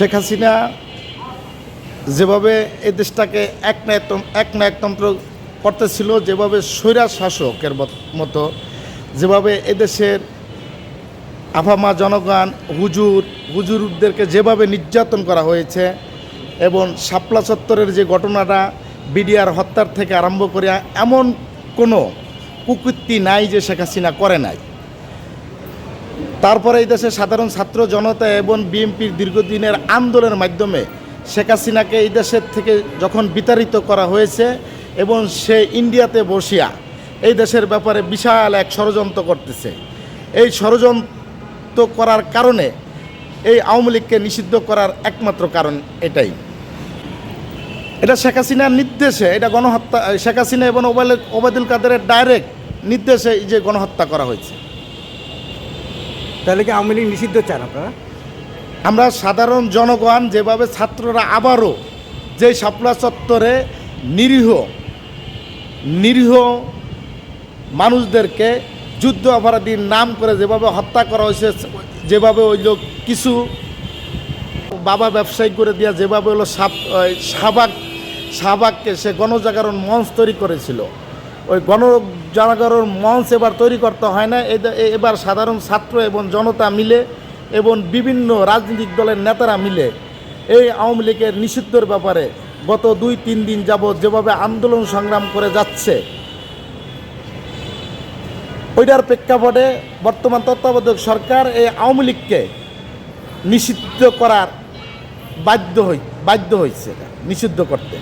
শেখ হাসিনা যেভাবে এই দেশটাকে এক এক না একতন্ত্র করতেছিল, যেভাবে স্বৈরা শাসকের মত- মতো, যেভাবে এদেশের আফামা জনগণ, হুজুর, হুজুরদেরকে যেভাবে নির্যাতন করা হয়েছে এবং শাপলা চত্বরের যে ঘটনাটা বিডিআর হত্যার থেকে আরম্ভ করে, এমন কোনো কুকৃতি নাই যে শেখ হাসিনা করে নাই। তারপরে এই দেশের সাধারণ ছাত্র জনতা এবং বিএনপির দীর্ঘদিনের আন্দোলনের মাধ্যমে শেখ হাসিনাকে এই দেশের থেকে যখন বিতাড়িত করা হয়েছে এবং সে ইন্ডিয়াতে বসিয়া এই দেশের ব্যাপারে বিশাল এক ষড়যন্ত্র করতেছে। এই ষড়যন্ত্র করার কারণে এই আওয়ামী লীগকে নিষিদ্ধ করার একমাত্র কারণ এটাই। এটা শেখ হাসিনার নির্দেশে, এটা গণহত্যা, শেখ হাসিনা এবং ওবায়দুল- কাদেরের ডাইরেক্ট নির্দেশে এই যে গণহত্যা করা হয়েছে। তাহলে কি আওয়ামী লীগ নিষিদ্ধ চান আপনারা? আমরা সাধারণ জনগণ যেভাবে ছাত্ররা আবারও যে শাপলা চত্বরে নিরীহ নিরীহ মানুষদেরকে যুদ্ধ অপরাধীর নাম করে যেভাবে হত্যা করা হয়েছে, যেভাবে ওই লোক কিছু বাবা ব্যবসায়ী করে দিয়া যেভাবে হলো সাপ শাহবাগ, শাহবাগকে সে গণজাগরণ মঞ্চ তৈরি করেছিল, ওই গণজাগরণ মঞ্চ এবার তৈরি করতে হয় না। এবার সাধারণ ছাত্র এবং জনতা মিলে এবং বিভিন্ন রাজনৈতিক দলের নেতারা মিলে এই আওয়ামী লীগের নিষিদ্ধর ব্যাপারে গত দুই, তিন দিন যাবৎ যেভাবে আন্দোলন সংগ্রাম করে যাচ্ছে, ওইটার প্রেক্ষাপটে বর্তমান তত্ত্বাবধায়ক সরকার এই আওয়ামী লীগকে নিষিদ্ধ করার বাধ্য হই, বাধ্য হয়েছে নিষিদ্ধ করতে।